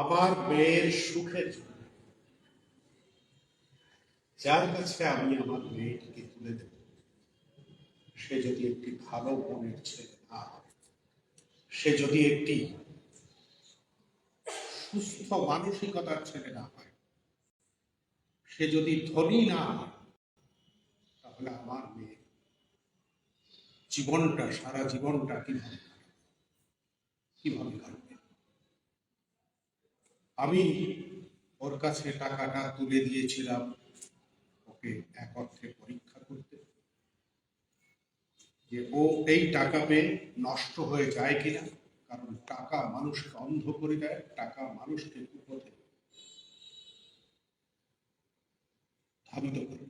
আমার মেয়ের সুখের জন্য। যার কাছে আমি আমার মেয়েটিকে তুলে দেব, সে যদি একটি ভালো মনের ছেলে না সে যদি একটি সুস্থ মানসিকতার ছেলে না হয়, সে যদি ধনী না তাহলে আমার মেয়ে জীবনটা, সারা জীবনটা কীভাবে কীভাবে কাটবে? আমি ওর কাছে টাকাটা তুলে দিয়েছিলাম ওকে এক অর্থে পরীক্ষা করতে। যে ও এই টাকা পেয়ে নষ্ট হয়ে যায় কিনা, কারণ টাকা মানুষকে অন্ধ করে দেয়, টাকা মানুষকে কুপথে ধাবিত করে।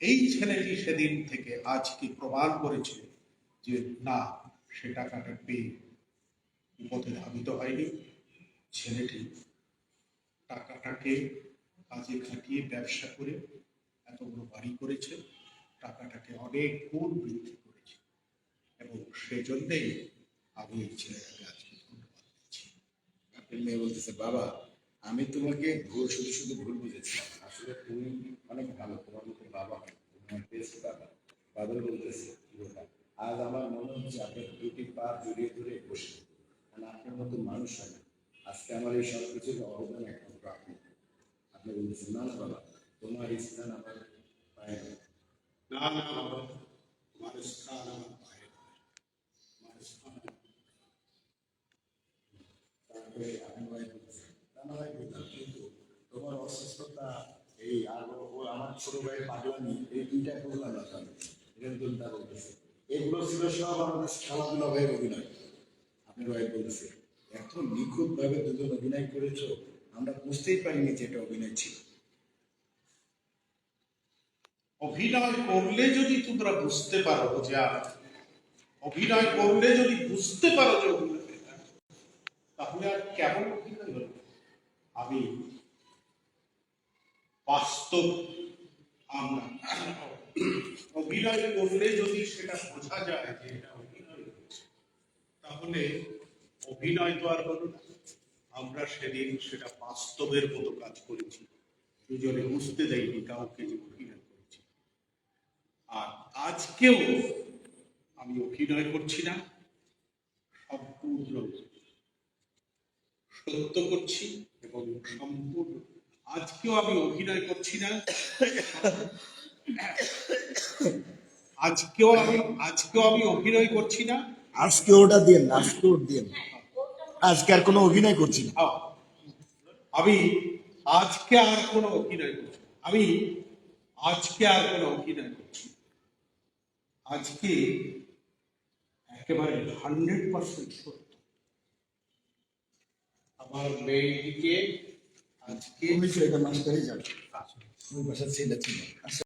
এই ছেলেটি সেদিন থেকে আজকে প্রমাণ করেছে যে না, সে টাকাটা পেয়ে বিপথে ধাবিত হয়নি। ছেলেটি টাকাটাকে কাজে খাটিয়ে ব্যবসা করে এত বড় বাড়ি করেছে, টাকাটাকে অনেক গুণ বৃদ্ধি করেছে। এবং সেজন্যই আমি এই ছেলেটাকে আজকে ধন্যবাদ দিচ্ছি। আপনার মেয়ে বলতেছে, বাবা, আমি তোমাকে ভুল, শুধু শুধু ভুল বুঝেছিলাম আসলে তুমি অনেক ভালো, তোমার মতো বাবা বেস্ট বাবা। বাবা বলতেছে আজ আমার মনে হচ্ছে আপনার দুটি পা জড়িয়ে ধরে বসে। মানে আপনার মতো মানুষ আজকে আমার এই সব কিছুর অবদান একমাত্র আপনি আপনি বলতেছেন না না বাবা তোমার স্থান আমার পায়ে। না না বাবা তোমার স্থান আমার পায়ে তোমার স্থান তারপরে আমি ভাই না ভাই বুঝলাম কিন্তু তোমার অসুস্থতা, এই আর আমার ছোট ভাইয়ের পাগলামি, এই দুইটা বুঝলাম না তাহলে নতুন তা বলতেছে। এগুলো ছিল সব আমাদের খেলাধুলা ভাইয়ের অভিনয়। আপনার ভাই বলতেছে এত নিখুঁত ভাবে দুজন অভিনয় করেছ, আমরা বুঝতেই পারিনি যে এটা অভিনয় ছিল। অভিনয় করলে যদি তোমরা বুঝতে পারো যে অভিনয় করলে যদি বুঝতে পারো যে তাহলে আর কেমন অভিনয় হলো আমি বাস্তব আমরা। অভিনয় করলে যদি সেটা বোঝা যায় যে এটা অভিনয় তাহলে অভিনয় তো আর হলো না। আমরা সেদিন সেটা বাস্তবের মতো কাজ করেছি। দুজনে বুঝতে দেয়নি, কাউকে যে অভিনয় করেছি। আর আজকেও আমি অভিনয় করছি না, সম্পূর্ণ সত্য করছি এবং সম্পূর্ণ আজকেও আমি অভিনয় করছি না। আজকেও আমি আজকেও আমি অভিনয় করছি না। আজকে ওটা দিন আজকে ওটা দিন আজকে আর কোনো অভিনয় করছি না। আমি আজকে আর কোনো অভিনয় করছি আমি আজকে আর কোনো অভিনয় করছি আজকে একেবারে হান্ড্রেড পার্সেন্ট সত্য। আমার মেয়েটিকে আজকে তো এটা মাস্টারই যাবে ওই বাসার ছেলে ছিল।